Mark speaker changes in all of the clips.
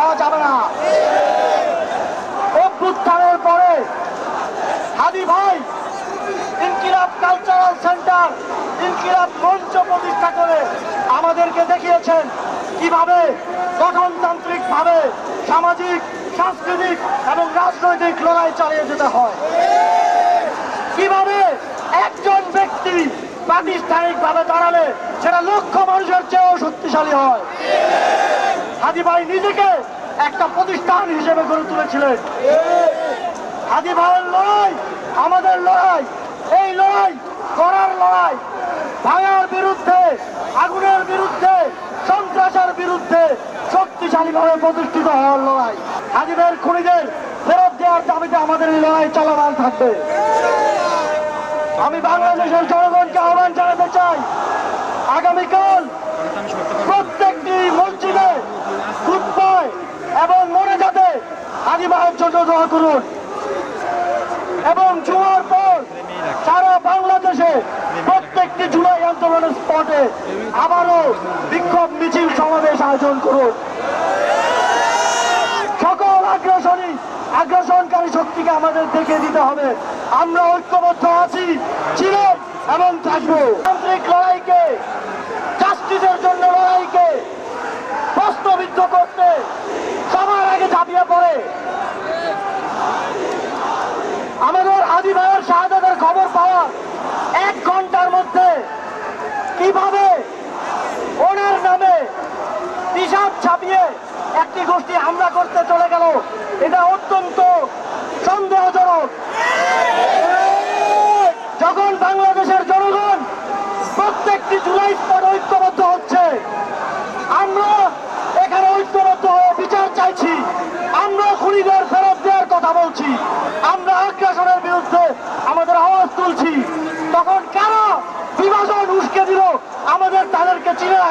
Speaker 1: হওয়া যাবে না। অভ্যুত্থানের পরে হাদি ভাই ইনকিলাব কালচারাল সেন্টার, ইনকিলাব মঞ্চ প্রতিষ্ঠা করে আমাদেরকে দেখিয়েছেন কীভাবে গঠনতান্ত্রিকভাবে সামাজিক, সাংস্কৃতিক এবং রাজনৈতিক লড়াই চালিয়ে যেতে হয়। কীভাবে একজন ব্যক্তি প্রাতিষ্ঠানিকভাবে দাঁড়ালে সেটা লক্ষ মানুষের চেয়েও শক্তিশালী হয়। হাদি ভাই নিজেকে একটা প্রতিষ্ঠান হিসেবে গড়ে তুলেছিলেন। হাদি ভাইয়ের লড়াই, আমাদের লড়াই, এই লড়াই করার লড়াই ভাঙার বিরুদ্ধে, আগুনের বিরুদ্ধে, সন্ত্রাসের বিরুদ্ধে শক্তিশালীভাবে প্রতিষ্ঠিত হওয়ার লড়াই। হাজিদের খুনিদের ফেরত দেওয়ার দাবিতে আমাদের এই লড়াই চলমান থাকবে। আমি বাংলাদেশের জনগণকে আহ্বান জানাতে চাই, আগামীকাল প্রত্যেকটি মসজিদে খুতবায় এবং মনে যাতে আদিবাহের জন্য দোয়া করুন। এবং জুমার পর সারা বাংলাদেশে প্রত্যেকটি জুলাই আন্দোলনের স্পটে আবারও বিক্ষোভ মিছিল সমাবেশ আয়োজন করুন। সকল আগ্রাসনী, আগ্রাসনকারী শক্তিকে আমাদের দেখে দিতে হবে। আমরা ঐক্যবদ্ধ আছি, ছিলাম এবং থাকব। তান্ত্রিক লড়াইকে, জাস্টিসের জন্য লড়াইকে প্রশ্নবিদ্ধ করতে সবার আগে ঝাঁপিয়ে পড়ে আমাদের আদি ভাইয়ের শাহাদাতের খবর পাওয়ার এক ঘণ্টার মধ্যে কীভাবে ওনার নামে হিসাব ছাপিয়ে একটি গোষ্ঠী হামলা করতে চলে গেল, এটা অত্যন্ত সন্দেহজনক। যখন বাংলাদেশের জনগণ প্রত্যেকটি জুলাই স্পট ঐক্যবদ্ধ হচ্ছে, আমরা এখানে ঐক্যবদ্ধ হয়ে বিচার চাইছি, আমরা খুনিদের ফেরত দেওয়ার কথা বলছি, আমরা আগ্রাসনের বিরুদ্ধে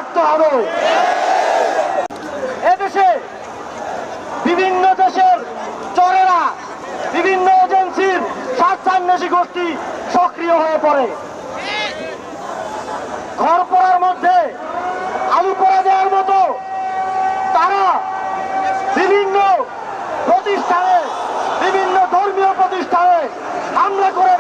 Speaker 1: রাখতে হবে। এদেশে বিভিন্ন দেশের চোরেরা, বিভিন্ন এজেন্সির স্বার্থান্বেষী গোষ্ঠী সক্রিয় হয়ে পড়ে। ঘর পড়ার মধ্যে আলু পড়া দেওয়ার মতো তারা বিভিন্ন প্রতিষ্ঠানে, বিভিন্ন ধর্মীয় প্রতিষ্ঠানে হামলা করে